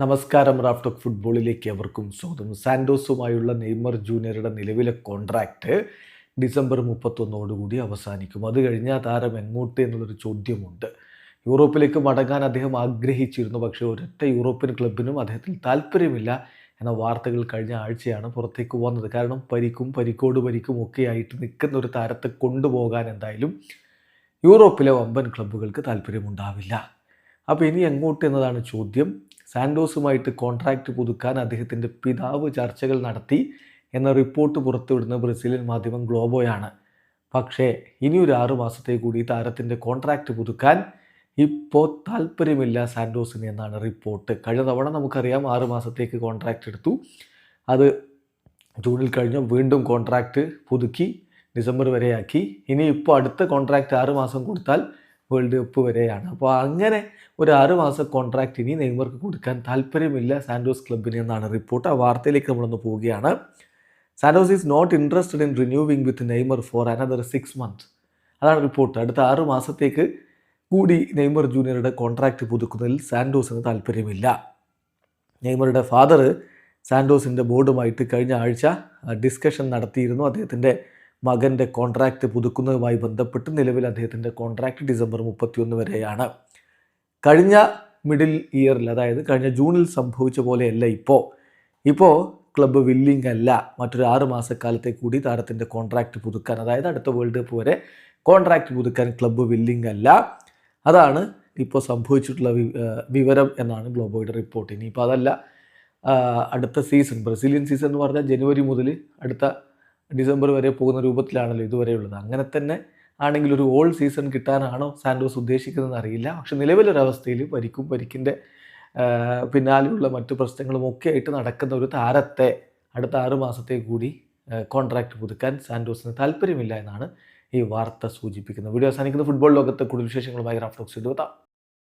നമസ്കാരം റാഫ്റ്റോക്ക് ഫുട്ബോളിലേക്ക് അവർക്കും സ്വാഗതം. സാൻഡോസുമായുള്ള നെയ്മർ ജൂനിയറുടെ നിലവിലെ കോൺട്രാക്റ്റ് ഡിസംബർ മുപ്പത്തൊന്നോടുകൂടി അവസാനിക്കും. അത് കഴിഞ്ഞാൽ താരം എങ്ങോട്ട് എന്നുള്ളൊരു ചോദ്യമുണ്ട്. യൂറോപ്പിലേക്ക് മടങ്ങാൻ അദ്ദേഹം ആഗ്രഹിച്ചിരുന്നു പക്ഷേ ഒരൊറ്റ യൂറോപ്യൻ ക്ലബിനും അദ്ദേഹത്തിൽ താല്പര്യമില്ല എന്ന വാർത്തകൾ കഴിഞ്ഞ ആഴ്ചയാണ് പുറത്തേക്ക് വന്നത്. കാരണം പരിക്കും പരിക്കോട് പരിക്കും ഒക്കെ ആയിട്ട് നിൽക്കുന്ന ഒരു താരത്തെ കൊണ്ടുപോകാൻ എന്തായാലും യൂറോപ്പിലെ വമ്പൻ ക്ലബ്ബുകൾക്ക് താല്പര്യമുണ്ടാവില്ല. അപ്പോൾ ഇനി എങ്ങോട്ട് എന്നതാണ് ചോദ്യം. സാൻഡോസുമായിട്ട് കോൺട്രാക്റ്റ് പുതുക്കാൻ അദ്ദേഹത്തിന്റെ പിതാവ് ചർച്ചകൾ നടത്തി എന്ന റിപ്പോർട്ട് പുറത്തുവിടുന്ന ബ്രസീലിയൻ മാധ്യമം ഗ്ലോബോയാണ്. പക്ഷേ ഇനിയൊരു ആറു മാസത്തെ കൂടി താരത്തിന്റെ കോൺട്രാക്റ്റ് പുതുക്കാൻ ഇപ്പോൾ താല്പര്യമില്ല സാൻഡോസിന് എന്നാണ് റിപ്പോർട്ട് കഴിഞ്ഞ തവണ നമുക്കറിയാം ആറ് മാസത്തേക്ക് കോൺട്രാക്റ്റ് എടുത്തു. അത് ജൂണിൽ കഴിഞ്ഞു വീണ്ടും കോൺട്രാക്റ്റ് പുതുക്കി ഡിസംബർ വരെയാക്കി. ഇനി ഇപ്പോൾ അടുത്ത കോൺട്രാക്റ്റ് ആറ് മാസം കൊടുത്താൽ വേൾഡ് കപ്പ് വരെയാണ്. അപ്പോൾ അങ്ങനെ ഒരു ആറ് മാസം കോൺട്രാക്റ്റ് ഇനി നെയ്മർക്ക് കൊടുക്കാൻ താല്പര്യമില്ല സാൻഡോസ് ക്ലബിന് എന്നാണ് റിപ്പോർട്ട്. ആ വാർത്തയിലേക്ക് നമ്മളൊന്ന് പോവുകയാണ്. Santos is not interested in renewing with Neymar for another six month അതാണ് റിപ്പോർട്ട്. അടുത്ത ആറ് മാസത്തേക്ക് കൂടി നെയ്മർ ജൂനിയറുടെ കോൺട്രാക്റ്റ് പുതുക്കുന്നതിൽ സാൻഡോസിന് താല്പര്യമില്ല. നെയ്മറുടെ ഫാദർ സാൻഡോസിന്റെ ബോർഡുമായിട്ട് കഴിഞ്ഞ ആഴ്ച ഡിസ്കഷൻ നടത്തിയിരുന്നു. അദ്ദേഹത്തിന്റെ മകന്റെ കോൺട്രാക്റ്റ് പുതുക്കുന്നതുമായി ബന്ധപ്പെട്ട് നിലവിൽ അദ്ദേഹത്തിന്റെ കോൺട്രാക്റ്റ് ഡിസംബർ മുപ്പത്തിയൊന്ന് വരെയാണ്. കഴിഞ്ഞ മിഡിൽ ഇയറിൽ അതായത് കഴിഞ്ഞ ജൂണിൽ സംഭവിച്ച പോലെയല്ല ഇപ്പോൾ ഇപ്പോൾ ക്ലബ്ബ് വില്ലിംഗ് അല്ല. മറ്റൊരു ആറ് മാസക്കാലത്തെ കൂടി താരത്തിന്റെ കോൺട്രാക്റ്റ് പുതുക്കാൻ അതായത് അടുത്ത വേൾഡ് കപ്പ് വരെ കോൺട്രാക്റ്റ് പുതുക്കാൻ ക്ലബ്ബ് വില്ലിംഗ് അല്ല. അതാണ് ഇപ്പോൾ സംഭവിച്ചിട്ടുള്ള വിവരം എന്നാണ് ഗ്ലോബോയുടെ റിപ്പോർട്ട് ഇനിയിപ്പോൾ അതല്ല അടുത്ത സീസൺ ബ്രസീലിയൻ സീസൺ എന്ന് പറഞ്ഞാൽ ജനുവരി മുതൽ അടുത്ത ഡിസംബർ വരെ പോകുന്ന രൂപത്തിലാണല്ലോ ഇതുവരെ ഉള്ളത്. അങ്ങനെ തന്നെ ആണെങ്കിൽ ഒരു ഓൾ സീസൺ കിട്ടാനാണോ സാൻഡോസ് ഉദ്ദേശിക്കുന്നതെന്ന് അറിയില്ല. പക്ഷെ നിലവിലൊരവസ്ഥയിൽ പരിക്കും പരിക്കിന്റെ പിന്നാലെയുള്ള മറ്റു പ്രശ്നങ്ങളും ഒക്കെ ആയിട്ട് നടക്കുന്ന ഒരു താരത്തെ അടുത്ത ആറ് മാസത്തെ കൂടി കോൺട്രാക്റ്റ് പുതുക്കാൻ സാൻഡോസിന് താല്പര്യമില്ല എന്നാണ് ഈ വാർത്ത സൂചിപ്പിക്കുന്നത്. വീഡിയോ അവസാനിക്കുന്ന. ഫുട്ബോൾ ലോകത്തെ കൂടുതൽ വിശേഷങ്ങളുമായി റാഫ്ലോക്സ് എത്താം